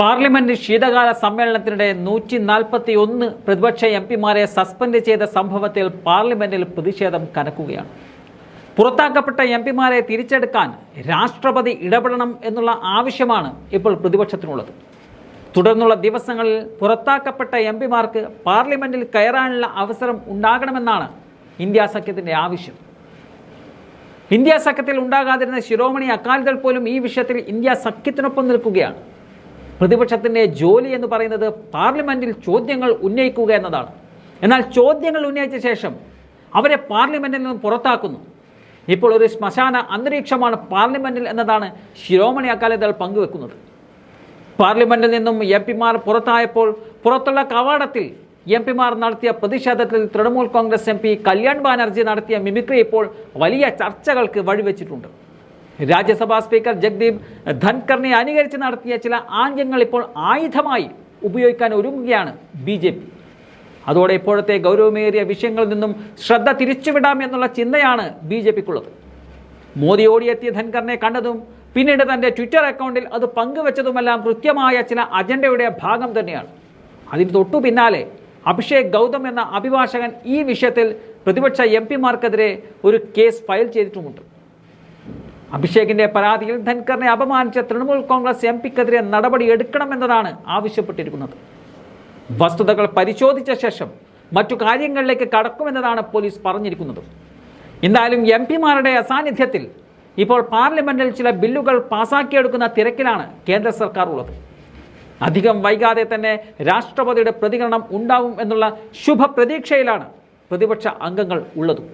Parliament ശീതകാല സമ്മേളനത്തിനിടെ നൂറ്റി നാൽപ്പത്തി ഒന്ന് പ്രതിപക്ഷ എം പിമാരെ സസ്പെൻഡ് ചെയ്ത സംഭവത്തിൽ പാർലമെന്റിൽ പ്രതിഷേധം കനക്കുകയാണ്. പുറത്താക്കപ്പെട്ട എം പിമാരെ തിരിച്ചെടുക്കാൻ രാഷ്ട്രപതി ഇടപെടണം എന്നുള്ള ആവശ്യമാണ് ഇപ്പോൾ പ്രതിപക്ഷത്തിനുള്ളത്. തുടർന്നുള്ള ദിവസങ്ങളിൽ പുറത്താക്കപ്പെട്ട എം പിമാർക്ക് പാർലമെന്റിൽ കയറാനുള്ള അവസരം ഉണ്ടാകണമെന്നാണ് ഇന്ത്യ സഖ്യത്തിന്റെ ആവശ്യം. ഇന്ത്യ സഖ്യത്തിൽ ഉണ്ടാകാതിരുന്ന ശിരോമണി അകാലിദൾ പോലും ഈ വിഷയത്തിൽ ഇന്ത്യ സഖ്യത്തിനൊപ്പം നിൽക്കുകയാണ്. പ്രതിപക്ഷത്തിന്റെ ജോലി എന്ന് പറയുന്നത് പാർലമെന്റിൽ ചോദ്യങ്ങൾ ഉന്നയിക്കുക എന്നതാണ്. എന്നാൽ ചോദ്യങ്ങൾ ഉന്നയിച്ച ശേഷം അവരെ പാർലമെന്റിൽ നിന്ന് പുറത്താക്കുന്നു. ഇപ്പോൾ ഒരു ശ്മശാന അന്തരീക്ഷമാണ് പാർലമെന്റിൽ എന്നതാണ് ശിരോമണി അകാലിദൾ പങ്കുവെക്കുന്നത്. പാർലമെന്റിൽ നിന്നും എം പിമാർ പുറത്തായപ്പോൾ പുറത്തുള്ള കവാടത്തിൽ എം പിമാർ നടത്തിയ പ്രതിഷേധത്തിൽ തൃണമൂൽ കോൺഗ്രസ് എം പി കല്യാൺ ബാനർജി നടത്തിയ മിമിക്രി ഇപ്പോൾ വലിയ ചർച്ചകൾക്ക് വഴിവെച്ചിട്ടുണ്ട്. രാജ്യസഭാ സ്പീക്കർ ജഗ്ദീപ് ധൻകറിനെ അനുകരിച്ച് നടത്തിയ ചില ആംഗ്യങ്ങൾ ഇപ്പോൾ ആയുധമായി ഉപയോഗിക്കാൻ ഒരുങ്ങുകയാണ് ബി ജെ പി. അതോടെ ഇപ്പോഴത്തെ ഗൗരവമേറിയ വിഷയങ്ങളിൽ നിന്നും ശ്രദ്ധ തിരിച്ചുവിടാം എന്നുള്ള ചിന്തയാണ് ബി ജെ പിക്കുള്ളത്. മോദി ഓടിയെത്തിയ ധൻകറിനെ കണ്ടതും പിന്നീട് തന്റെ ട്വിറ്റർ അക്കൗണ്ടിൽ അത് പങ്കുവച്ചതുമെല്ലാം കൃത്യമായ ചില അജണ്ടയുടെ ഭാഗം തന്നെയാണ്. അതിന് തൊട്ടു പിന്നാലെ അഭിഷേക് ഗൗതം എന്ന അഭിഭാഷകൻ ഈ വിഷയത്തിൽ പ്രതിപക്ഷ എം പിമാർക്കെതിരെ ഒരു കേസ് ഫയൽ ചെയ്തിട്ടുമുണ്ട്. അഭിഷേകിന്റെ പരാതിയിൽ ധൻകറിനെ അപമാനിച്ച തൃണമൂൽ കോൺഗ്രസ് എം പിക്കെതിരെ നടപടി എടുക്കണമെന്നതാണ് ആവശ്യപ്പെട്ടിരിക്കുന്നത്. വസ്തുതകൾ പരിശോധിച്ച ശേഷം മറ്റു കാര്യങ്ങളിലേക്ക് കടക്കുമെന്നതാണ് പോലീസ് പറഞ്ഞിരിക്കുന്നത്. എന്തായാലും എം പിമാരുടെ അസാന്നിധ്യത്തിൽ ഇപ്പോൾ പാർലമെന്റിൽ ചില ബില്ലുകൾ പാസാക്കിയെടുക്കുന്ന തിരക്കിലാണ് കേന്ദ്ര സർക്കാർ ഉള്ളത് അധികം വൈകാതെ തന്നെ രാഷ്ട്രപതിയുടെ പ്രതികരണം ഉണ്ടാവും എന്നുള്ള ശുഭപ്രതീക്ഷയിലാണ് പ്രതിപക്ഷ അംഗങ്ങൾ ഉള്ളതും.